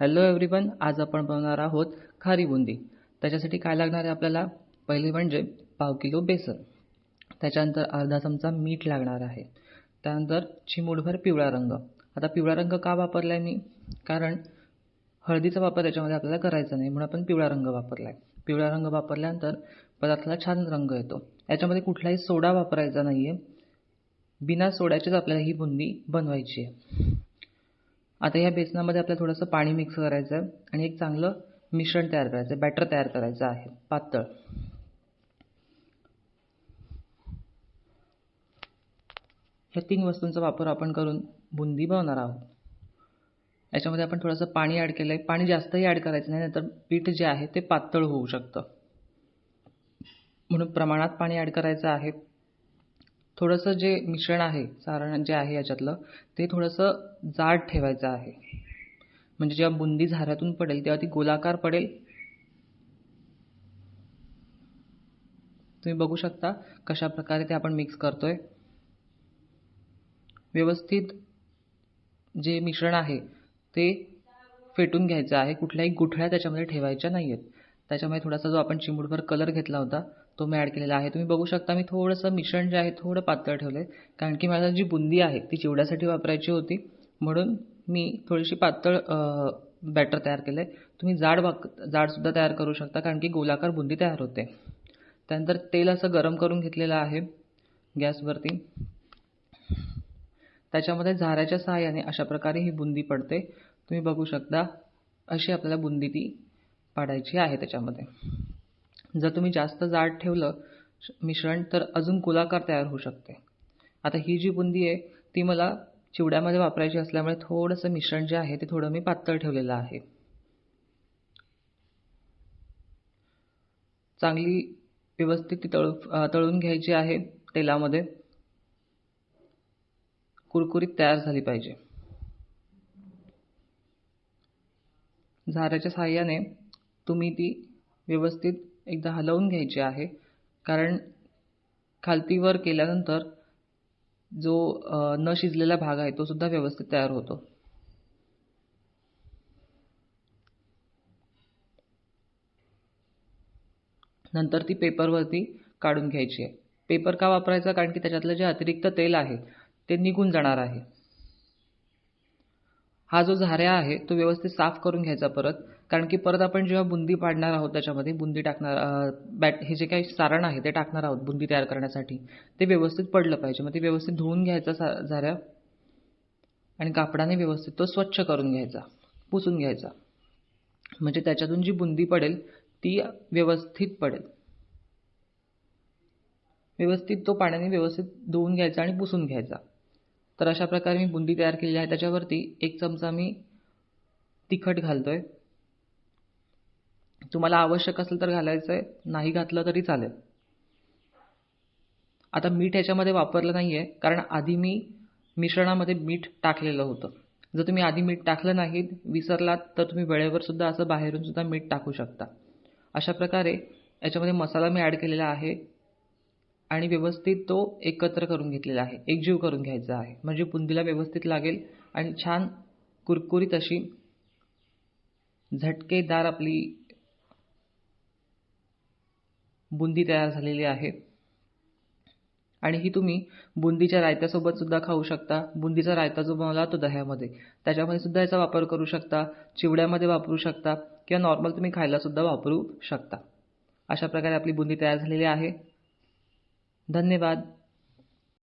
Hello everyone आज आपण बनवणार आहोत खारी बुंदी. त्याच्यासाठी काय लागणार आहे आपल्याला? पहिले म्हणजे पाव किलो बेसन. त्याच्यानंतर अर्धा चमचा मीठ लागणार आहे. त्यानंतर चिमूटभर पिवळा रंग. आता पिवळा रंग का वापरला आहे मी? कारण हळदीचा वापर त्याच्यामध्ये आपल्याला करायचा नाही म्हणून आपण पिवळा रंग वापरला आहे पिवळा रंग वापरल्यानंतर पदार्थाला छान रंग येतो. याच्यामध्ये कुठलाही सोडा वापरायचा नाही आहे बिना सोड्याचीच आपल्याला ही बुंदी बनवायची आहे. आता या बेसनामध्ये आपल्याला थोडंसं पाणी मिक्स करायचं आहे आणि एक चांगलं मिश्रण तयार करायचं आहे बॅटर तयार करायचं आहे पातळ. ह्या तीन वस्तूंचा वापर आपण करून बुंदी बनवणार आहोत. याच्यामध्ये आपण थोडंसं पाणी ॲड केलं आहे पाणी जास्तही ॲड करायचं नाही नाहीतर पीठ जे आहे ते पातळ होऊ शकतं. म्हणून प्रमाणात पाणी ॲड करायचं आहे. थोडंसं जे मिश्रण आहे सारण जे आहे याच्यातलं ते थोडंसं जाड ठेवायचं आहे. म्हणजे जेव्हा बुंदी झाऱ्यातून पडेल तेव्हा ती गोलाकार पडेल. तुम्ही बघू शकता कशा प्रकारे ते आपण मिक्स करतोय. व्यवस्थित जे मिश्रण आहे ते फेटून घ्यायचं आहे. कुठल्याही गुठळ्या त्याच्यामध्ये ठेवायच्या नाही आहेत त्याच्यामुळे थोडासा जो आपण चिमूटभर कलर घेतला होता तो मी ॲड केलेला आहे. तुम्ही बघू शकता मी थोडंसं मिश्रण जे आहे थोडं पातळ ठेवलं आहे कारण की मला जी बुंदी आहे ती चिवड्यासाठी वापरायची होती. म्हणून मी थोडीशी पातळ बॅटर तयार केलं आहे तुम्ही जाड वाक जाडसुद्धा तयार करू शकता कारण की गोलाकार बुंदी तयार होते. त्यानंतर तेल असं गरम करून घेतलेलं आहे गॅसवरती. त्याच्यामध्ये झाऱ्याच्या सहाय्याने अशा प्रकारे ही बुंदी पडते. तुम्ही बघू शकता अशी आपल्याला बुंदी ती पाडायची आहे त्याच्यामध्ये. जर तुम्ही जास्त जाड ठेवलं मिश्रण तर अजून गोलाकार तयार होऊ शकते. आता ही जी बुंदी आहे ती मला चिवड्यामध्ये वापरायची असल्यामुळे थोडंसं मिश्रण जे आहे ते थोडं मी पातळ ठेवलेलं आहे. चांगली व्यवस्थित ती तळू तळून घ्यायची आहे तेलामध्ये. कुरकुरीत तयार झाली पाहिजे. झाऱ्याच्या साहाय्याने तुम्ही ती व्यवस्थित एकदा हलवून घ्यायची आहे. कारण खालतीवर केल्यानंतर जो न शिजलेला भाग आहे तो सुद्धा व्यवस्थित तयार होतो. नंतर ती पेपरवरती काढून घ्यायची आहे. पेपर का वापरायचा? कारण की त्याच्यातलं जे अतिरिक्त तेल आहे ते निघून जाणार आहे. हा जो झाऱ्या आहे तो व्यवस्थित साफ करून घ्यायचा परत. कारण की परत आपण जेव्हा बुंदी पाडणार आहोत त्याच्यामध्ये बुंदी टाकणार बॅट हे जे काही सारण आहे ते टाकणार आहोत बुंदी तयार करण्यासाठी. ते व्यवस्थित पडलं पाहिजे. मग ते व्यवस्थित धुवून घ्यायचा सा झाऱ्या आणि कापडाने व्यवस्थित तो स्वच्छ करून घ्यायचा पुसून घ्यायचा. म्हणजे त्याच्यातून जी बुंदी पडेल ती व्यवस्थित पडेल. व्यवस्थित तो पाण्याने व्यवस्थित धुवून घ्यायचा आणि पुसून घ्यायचा. तर अशा प्रकारे मी बुंदी तयार केलेली आहे. त्याच्यावरती एक चमचा मी तिखट घालतो आहे तुम्हाला आवश्यक असेल तर घालायचं आहे नाही घातलं तरी चालेल. आता मीठ याच्यामध्ये वापरलं नाही आहे कारण आधी मी मिश्रणामध्ये मीठ टाकलेलं होतं. जर तुम्ही आधी मीठ टाकलं नाही विसरलात तर तुम्ही वेळेवर सुद्धा असं बाहेरून सुद्धा मीठ टाकू शकता. अशा प्रकारे याच्यामध्ये मसाला मी ॲड केलेला आहे. आणि व्यवस्थित तो एकत्र करून घेतलेला आहे. एकजीव करून घ्यायचा आहे. म्हणजे बुंदीला व्यवस्थित लागेल आणि छान कुरकुरीत अशी झटकेदार आपली बुंदी तयार झालेली आहे. आणि ही तुम्ही बुंदीच्या रायत्यासोबत सुद्धा खाऊ शकता. बुंदीचा रायता जो बनवला तो दह्यामध्ये. त्याच्यामध्ये सुद्धा याचा वापर करू शकता. चिवड्यामध्ये वापरू शकता. किंवा नॉर्मल तुम्ही खायला सुद्धा वापरू शकता. अशा प्रकारे आपली बुंदी तयार झालेली आहे. धन्यवाद.